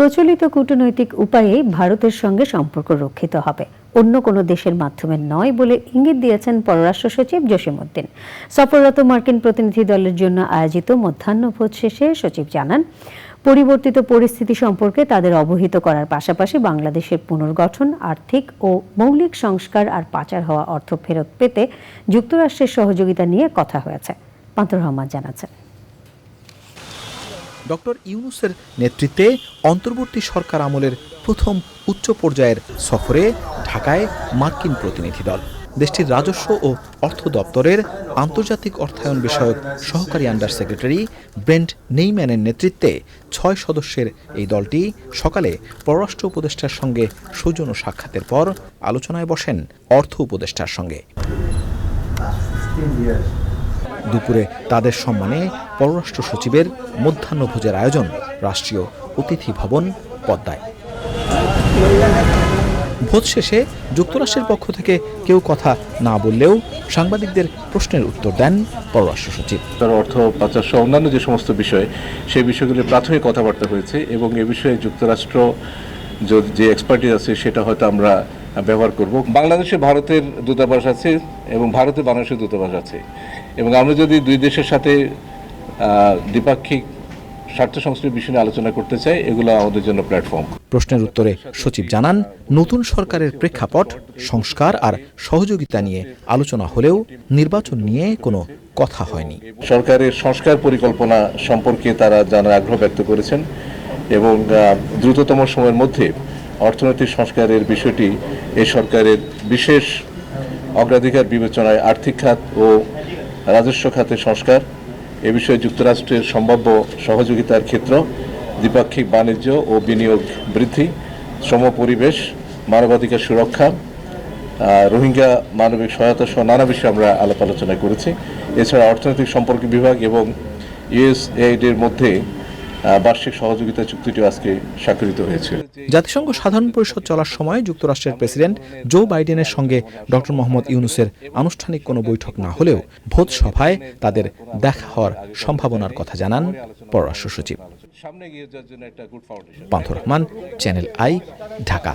প্রচলিত কূটনৈতিক উপায়ে ভারতের সঙ্গে সম্পর্ক রক্ষিত হবে। অন্য কোনো দেশের মাধ্যমে নয় বলে ইঙ্গিত দিয়েছেন পররাষ্ট্র সচিব জসিমউদ্দিন। সফররত মার্কিন প্রতিনিধি দলের জন্য আয়োজিত মধ্যাহ্নভোজ শেষে সচিব জানান, পরিবর্তিত পরিস্থিতি সম্পর্কে তাদের অবহিত করার পাশাপাশি বাংলাদেশের পুনর্গঠন, আর্থিক ও মৌলিক সংস্কার আর পাচার হওয়া অর্থ ফেরত পেতে যুক্তরাষ্ট্রের সহযোগিতা নিয়ে কথা হয়েছে। পান্তর রহমান জানাচ্ছেন। ডক্টর ইউনুসের নেতৃত্বে অন্তর্বর্তী সরকার আমলের প্রথম উচ্চ পর্যায়ের সফরে ঢাকায় মার্কিন প্রতিনিধি দল। দেশটির রাজস্ব ও অর্থ দপ্তরের আন্তর্জাতিক অর্থায়ন বিষয়ক সহকারী আন্ডার সেক্রেটারি ব্রেন্ট নেইম্যানের নেতৃত্বে ছয় সদস্যের এই দলটি সকালে পররাষ্ট্র উপদেষ্টার সঙ্গে সৌজন্য সাক্ষাতের পর আলোচনায় বসেন অর্থ উপদেষ্টার সঙ্গে। দুপুরে তাদের সম্মানে পররাষ্ট্র সচিবের মধ্যাহ্নভোজের আয়োজন, রাষ্ট্রীয় অতিথি ভবন, পদ্মায়। ভোজ শেষে যুক্তরাষ্ট্রের পক্ষ থেকে কেউ কথা না বললেও সাংবাদিকদের প্রশ্নের উত্তর দেন পররাষ্ট্র সচিব। তার অর্থ পাচার সহ অন্যান্য যে সমস্ত বিষয়, সেই বিষয়গুলির প্রাথমিক কথাবার্তা হয়েছে এবং এ বিষয়ে যুক্তরাষ্ট্র যে এক্সপার্টিস আছে, সেটা হয়তো আমরা ব্যবহার করব। বাংলাদেশে ভারতের দূতাবাস আছে এবং ভারতে বাংলাদেশের দূতাবাস আছে। এবং আমরা যদি দুই দেশের সাথে দ্বিপাক্ষিক স্বার্থ সংশ্লিষ্ট বিষয় নিয়ে আলোচনা করতে চাই এগুলো আমাদের জন্য প্ল্যাটফর্ম প্রশ্নের উত্তরে সচিব জানান নতুন সরকারের প্রেক্ষাপট সংস্কার আর সহযোগিতা নিয়ে আলোচনা হলেও নির্বাচন নিয়ে কোনো কথা হয়নি। সরকারের সংস্কার পরিকল্পনা সম্পর্কে তারা জানার আগ্রহ ব্যক্ত করেছেন এবং দ্রুততম সময়ের মধ্যে অর্থনৈতিক সংস্কারের বিষয়টি এই সরকারের বিশেষ অগ্রাধিকার বিবেচনায় আর্থিক খাত ও রাজস্ব খাতের সংস্কার, এ বিষয়ে যুক্তরাষ্ট্রের সম্ভাব্য সহযোগিতার ক্ষেত্র, দ্বিপাক্ষিক বাণিজ্য ও বিনিয়োগ বৃদ্ধি, শ্রম পরিবেশ, মানবাধিকার সুরক্ষা রোহিঙ্গা মানবিক সহায়তা সহ নানা বিষয়ে আমরা আলাপ আলোচনা করেছি। এছাড়া অর্থনৈতিক সম্পর্ক বিভাগ এবং ইউএসএইড এর মধ্যে বার্ষিক সহযোগিতা চুক্তিটি আজকে স্বাক্ষরিত হয়েছে। জাতিসংঘ সাধারণ পরিষদ চলার সময় যুক্তরাষ্ট্রের প্রেসিডেন্ট জো বাইডেনের সঙ্গে ডক্টর মোহাম্মদ ইউনুসের আনুষ্ঠানিক কোনো বৈঠক না হলেও ভোজ সভায় তাদের দেখা হওয়ার সম্ভাবনার কথা জানান পররাষ্ট্র সচিব। সামনে গিয়ে যাওয়ার জন্য একটা good foundation Pantha Rahman channel I Dhaka.